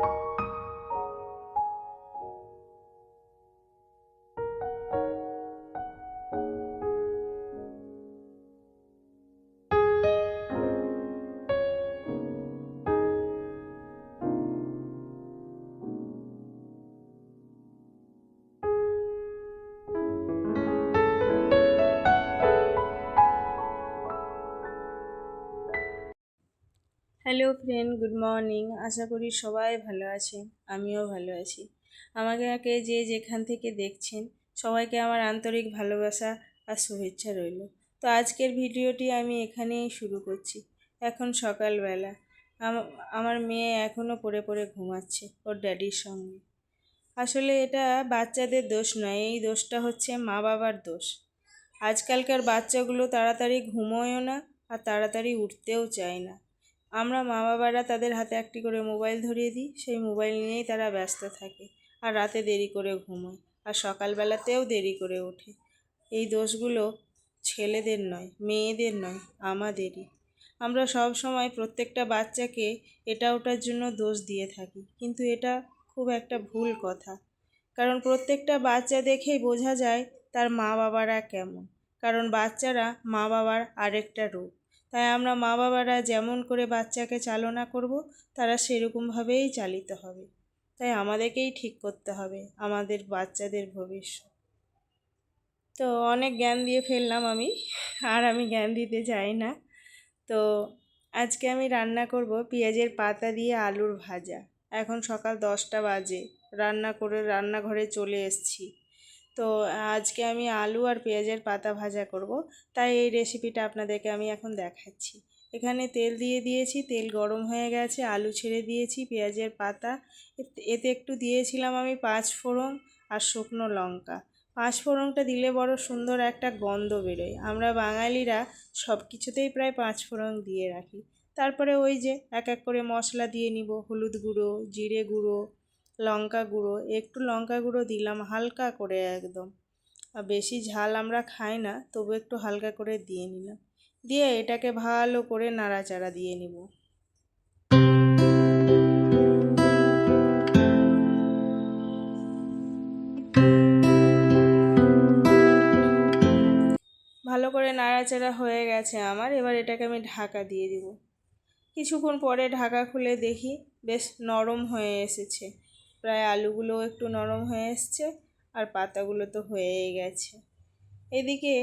you hello friend good morning আশা করি সবাই ভালো আছেন আমিও ভালো আছি। আমাকে যে যেখান থেকে দেখছেন, সবাইকে আমার আন্তরিক ভালোবাসা আর শুভেচ্ছা রইল। তো আজকের ভিডিওটি আমি এখানেই শুরু করছি। এখন সকালবেলা। আমার মেয়ে এখনও পড়ে পড়ে ঘুমাচ্ছে ওর ড্যাডির সঙ্গে। আসলে এটা বাচ্চাদের দোষ নয়, এই দোষটা হচ্ছে মা বাবার দোষ। আজকালকার বাচ্চাগুলো তাড়াতাড়ি ঘুমোয়ও না আর তাড়াতাড়ি উঠতেও চায় না। আমরা মা বাবারা তাদের হাতে একটি করে মোবাইল ধরিয়ে দিই, সেই মোবাইল নিয়েই তারা ব্যস্ত থাকে আর রাতে দেরি করে ঘুমোয় আর সকালবেলাতেও দেরি করে ওঠে। এই দোষগুলো ছেলেদের নয়, মেয়েদের নয়, আমাদেরই। আমরা সব সময় প্রত্যেকটা বাচ্চাকে এটা ওটার জন্য দোষ দিয়ে থাকি, কিন্তু এটা খুব একটা ভুল কথা। কারণ প্রত্যেকটা বাচ্চা দেখেই বোঝা যায় তার মা বাবারা কেমন। কারণ বাচ্চারা মা বাবার আরেকটা রূপ। তাই আমরা মা বাবারা যেমন করে বাচ্চাকে চালনা করব, তারা সেরকমভাবেই চালিত হবে। তাই আমাদেরকেই ঠিক করতে হবে, আমাদের বাচ্চাদের ভবিষ্যৎ। তো অনেক জ্ঞান দিয়ে ফেললাম আমি, আর আমি জ্ঞান দিতে চাই না। তো আজকে আমি রান্না করব পেঁয়াজের পাতা দিয়ে আলুর ভাজা। এখন সকাল দশটা বাজে, রান্না করে রান্নাঘরে চলে এসছি। তো আজকে আমি আলু আর পেঁয়াজের পাতা ভাজা করব। তাই এই রেসিপিটা আপনাদেরকে আমি এখন দেখাচ্ছি। এখানে তেল দিয়ে দিয়েছি, তেল গরম হয়ে গেছে, আলু ছেড়ে দিয়েছি, পেঁয়াজের পাতা। এতে একটু দিয়েছিলাম আমি পাঁচ ফোড়ন আর শুকনো লঙ্কা। পাঁচ ফোড়নটা দিলে বড় সুন্দর একটা গন্ধ বেরোয়। আমরা বাঙালিরা সব কিছুতেই প্রায় পাঁচ ফোড়ন দিয়ে রাখি। তারপরে ওই যে এক এক করে মশলা দিয়ে নিব। হলুদ গুঁড়ো, জিরে গুঁড়ো লঙ্কা গুঁড়ো, একটু লঙ্কা গুঁড়ো দিলাম হালকা করে একদম। আর বেশি ঝাল আমরা খাই না, তবু একটু হালকা করে দিয়ে নিলাম। দিয়ে এটাকে ভালো করে নাড়াচাড়া দিয়ে নিব। ভালো করে নাড়াচাড়া হয়ে গেছে আমার, এবার এটাকে আমি ঢাকা দিয়ে দিব। কিছুক্ষণ পরে ঢাকা খুলে দেখি, বেশ নরম হয়ে এসেছে। প্রায় আলুগুলো একটু নরম হয়ে এসছে আর পাতাগুলো তো হয়েই গেছে। এদিকে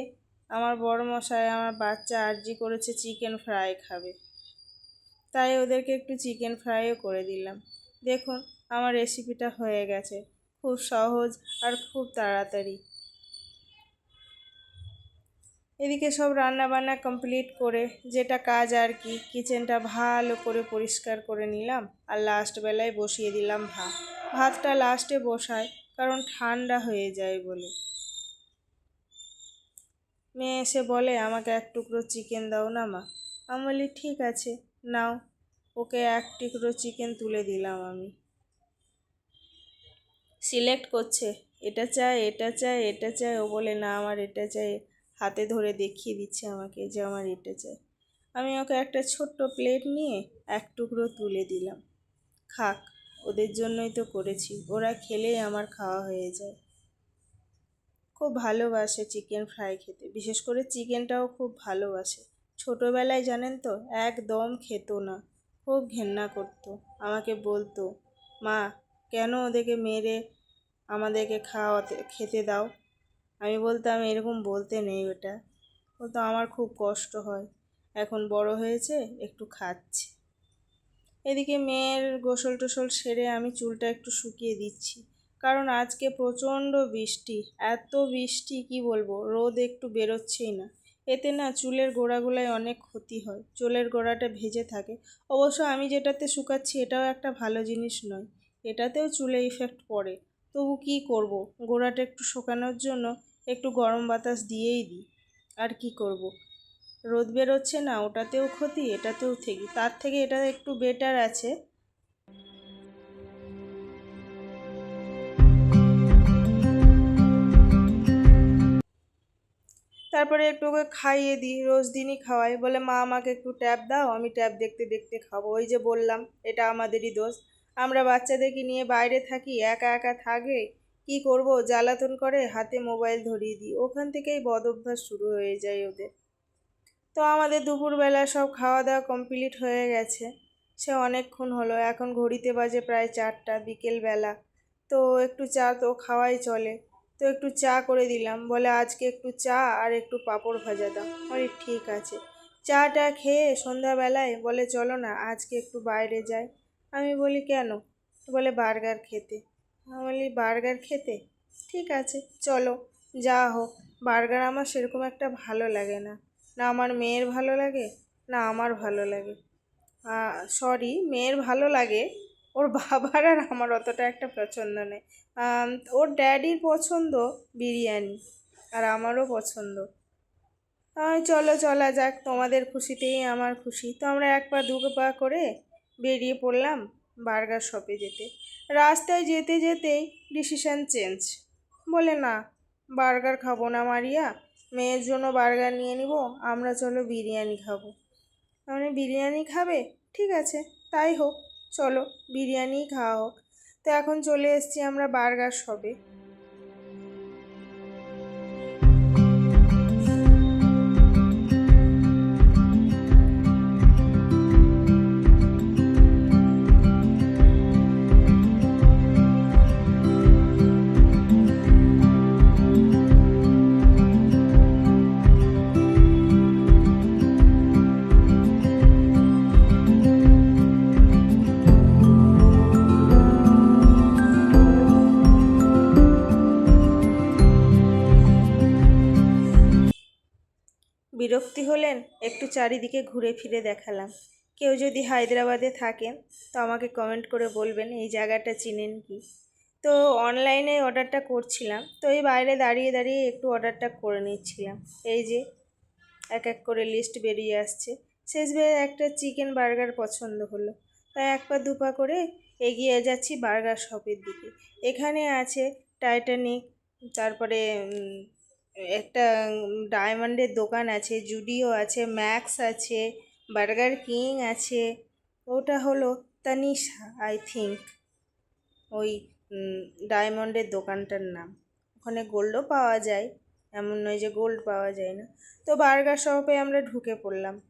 আমার বড় মশাই আমার বাচ্চা আর্জি করেছে চিকেন ফ্রাই খাবে। তাই ওদেরকে একটু চিকেন ফ্রাইও করে দিলাম। দেখুন, আমার রেসিপিটা হয়ে গেছে। খুব সহজ আর খুব তাড়াতাড়ি। এদিকে সব রান্না বান্না কমপ্লিট করে যেটা কাজ আর কি, কিচেনটা ভালো করে পরিষ্কার করে নিলাম আর লাস্ট বেলায় বসিয়ে দিলাম ভাত। ভাতটা লাস্টে বসায়, কারণ ঠান্ডা হয়ে যায় বলে। মেয়ে এসে বলে, আমাকে এক টুকরো চিকেন দাও না মা? আমি বলি, ঠিক আছে, নাও। ওকে এক টুকরো চিকেন তুলে দিলাম আমি। সিলেক্ট করছে, এটা চাই এটা চাই এটা চাই। ও বলে, না, আমার এটা চাই। হাতে ধরে দেখিয়ে দিচ্ছে আমাকে যে আমার এটা চাই। আমি ওকে একটা ছোট্ট প্লেট নিয়ে এক টুকরো তুলে দিলাম। খাক ওদের জন্যই তো করেছি। ওরা খেলেই আমার খাওয়া হয়ে যায়। খুব ভালোবাসে চিকেন ফ্রাই খেতে। বিশেষ করে চিকেনটাও খুব ভালোবাসে। ছোটোবেলায় জানেন তো, একদম খেত না। খুব ঘেন্না করতো। আমাকে বলতো, মা, কেন ওদেরকে মেরে আমাদেরকে খাওয়াতে, খেতে দাও? আমি বলতাম, এরকম বলতে নেই ওটা। বলতো, আমার খুব কষ্ট হয়। এখন বড় হয়েছে, একটু খাচ্ছে। এদিকে মেয়ের গোসল টোসল সেরে আমি চুলটা একটু শুকিয়ে দিচ্ছি। কারণ আজকে প্রচণ্ড বৃষ্টি, এত বৃষ্টি, কি বলব? রোদ একটু বেরোচ্ছেই না। এতে না চুলের গোড়াগুলায় অনেক ক্ষতি হয়, চুলের গোড়াটা ভেজে থাকে। অবশ্য আমি যেটাতে শুকাচ্ছি এটাও একটা ভালো জিনিস নয়, এটাতেও চুলে ইফেক্ট পড়ে। তবু কি করব? গোড়াটা একটু শুকানোর জন্য একটু গরম বাতাস দিয়েই দিই, আর কি করব। রোদ বেরোচ্ছে না, ওটাতেও ক্ষতি, এটাতেও থেকে তার থেকে এটা একটু বেটার আছে। তারপরে একটু ওকে খাইয়ে দিই, রোজ দিনই খাওয়াই। বলে, মা, আমাকে একটু ট্যাব দাও, আমি ট্যাব দেখতে দেখতে খাব। ওই যে বললাম, এটা আমাদেরই দোষ। আমরা বাচ্চাদেরকে নিয়ে বাইরে থাকি, একা একা থাকে, কি করব? জ্বালাতন করে, হাতে মোবাইল ধরিয়ে দিই। ওখান থেকেই বদ অভ্যাস শুরু হয়ে যায় ওদের। তো আমাদের দুপুরবেলা সব খাওয়া দাওয়া কমপ্লিট হয়ে গেছে। সে অনেকক্ষণ হলো, এখন ঘড়িতে বাজে প্রায় চারটা, বিকেলবেলা। তো একটু চা তো খাওয়াই চলে। তো একটু চা করে দিলাম। বলে, আজকে একটু চা আর একটু পাঁপড় ভাজা দাও। বলি, ঠিক আছে। চাটা খেয়ে সন্ধ্যাবেলায়? বলে, চলো না, আজকে একটু বাইরে যাই। আমি বলি, কেন? বলে, বার্গার খেতে। আমি বলি, বার্গার খেতে? ঠিক আছে, চলো, যা হোক। বার্গার আমার সেরকম একটা ভালো লাগে না। না আমার মেয়ের ভালো লাগে, না আমার ভালো লাগে। সরি মেয়ের ভালো লাগে, ওর বাবার আর আমার অতটা একটা পছন্দ নেই। ওর ড্যাডির পছন্দ বিরিয়ানি, আর আমারও পছন্দ। চলো, চলা যাক, তোমাদের খুশিতেই আমার খুশি। তো আমরা এক পা, দু পা করে বেরিয়ে পড়লাম বার্গার শপে যেতে। রাস্তায় যেতে, যেতেই ডিসিশান চেঞ্জ বলে, না, বার্গার খাব না মারিয়া। মেয়ের জন্য বার্গার নিয়ে নিব, আমরা চলো বিরিয়ানি খাব। মানে বিরিয়ানি খাবে? ঠিক আছে, তাই হোক, চলো বিরিয়ানি খাওয়া হোক। তো এখন চলে এসছি আমরা বার্গার শপে। বিরক্তি হলেন? একটু চারিদিকে ঘুরে ফিরে দেখালাম। কেউ যদি হায়দ্রাবাদে থাকেন, তো আমাকে কমেন্ট করে বলবেন, এই জায়গাটা চিনেন কি? তো অনলাইনে অর্ডারটা করছিলাম। তো এই বাইরে দাঁড়িয়ে দাঁড়িয়ে একটু অর্ডারটা করে নিচ্ছিলাম। এই যে, এক এক করে লিস্ট বেরিয়ে আসছে। শেষ বেয়ে একটা চিকেন বার্গার পছন্দ হলো। তাই এক পা দু পা করে এগিয়ে যাচ্ছি বার্গার শপের দিকে। এখানে আছে টাইটানিক তারপরে একটা ডায়মন্ডের দোকান আছে, জুডিও আছে, ম্যাক্স আছে, বার্গার কিং আছে, ওটা হলো তানিশা, আই থিঙ্ক। ওই ডায়মন্ডের দোকানটার নাম। ওখানে গোল্ডও পাওয়া যায়, এমন নয় যে গোল্ড পাওয়া যায় না। তো বার্গার শপে আমরা ঢুকে পড়লাম।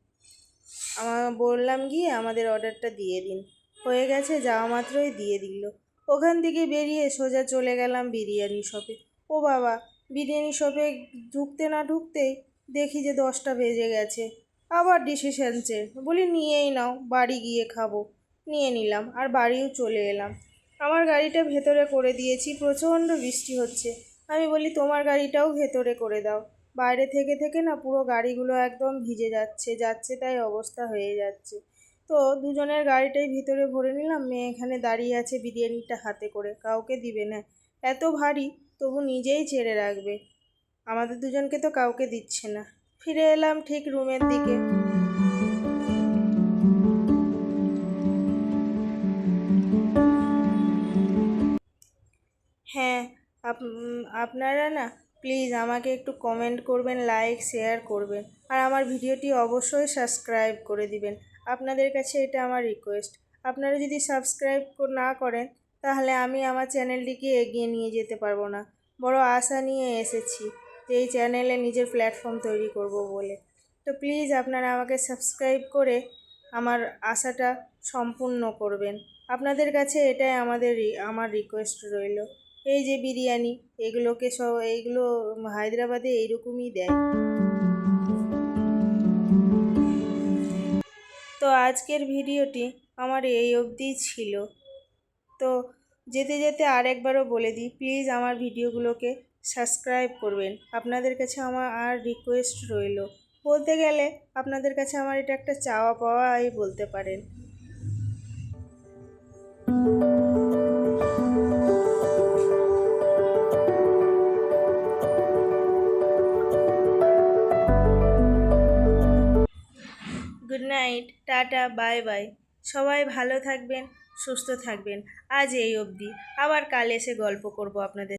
আমার বললাম গিয়ে আমাদের অর্ডারটা দিয়ে দিন। হয়ে গেছে, যাওয়া মাত্রই দিয়ে দিল। ওখান থেকে বেরিয়ে সোজা চলে গেলাম বিরিয়ানি শপে। ও বাবা বিরিয়ানি শপে ঢুকতে না ঢুকতেই দেখি যে দশটা বেজে গেছে। আবার ডিসিশন চেঞ্জ বলি, নিয়েই নাও, বাড়ি গিয়ে খাব। নিয়ে নিলাম আর বাড়িও চলে এলাম। আমার গাড়িটা ভেতরে করে দিয়েছি, প্রচণ্ড বৃষ্টি হচ্ছে। আমি বলি, তোমার গাড়িটাও ভেতরে করে দাও। বাইরে থেকে থেকে না পুরো গাড়িগুলো একদম ভিজে যাচ্ছে যাচ্ছে তাই অবস্থা হয়ে যাচ্ছে। তো দুজনের গাড়িটাই ভিতরে ভরে নিলাম। মেয়ে এখানে দাঁড়িয়ে আছে বিরিয়ানিটা হাতে করে। কাউকে দিবে না। এত ভারী, তবু নিজেই ছেড়ে রাখবে। আমাদের দুজনকে তো কাউকে দিচ্ছে না। ফিরে এলাম ঠিক রুমের দিকে। হ্যাঁ আপ- আপনারা না, প্লিজ আমাকে একটু কমেন্ট করবেন, লাইক, শেয়ার করবেন। আর আমার ভিডিওটি অবশ্যই সাবস্ক্রাইব করে দিবেন। আপনাদের কাছে এটা আমার রিকোয়েস্ট। আপনারা যদি সাবস্ক্রাইব না করেন তাহলে আমি আমার চ্যানেলটিকে এগিয়ে নিয়ে যেতে পারব না। বড় আশা নিয়ে এসেছি যে এই চ্যানেলে নিজের প্ল্যাটফর্ম তৈরি করব বলে। তো প্লিজ আপনারা আমাকে সাবস্ক্রাইব করে আমার আশাটা সম্পূর্ণ করবেন। আপনাদের কাছে এটাই আমাদের আমার রিকোয়েস্ট রইল। এই যে বিরিয়ানি, এগুলোকে সব এইগুলো হায়দ্রাবাদে এইরকমই দেয়। তো আজকের ভিডিওটি আমার এই অবধিই ছিল। তো যেতে যেতে আরেকবারও বলে দিই প্লিজ আমার ভিডিওগুলোকে সাবস্ক্রাইব করবেন। আপনাদের কাছে আমার আর রিকোয়েস্ট রইল। বলতে গেলে আপনাদের কাছে আমার এটা একটা চাওয়া পাওয়াই বলতে পারেন। Good night tata bye bye সবাই ভালো থাকবেন সুস্থ থাকবেন। আজ এই অবধি। আবার কাল এসে গল্প করব আপনাদের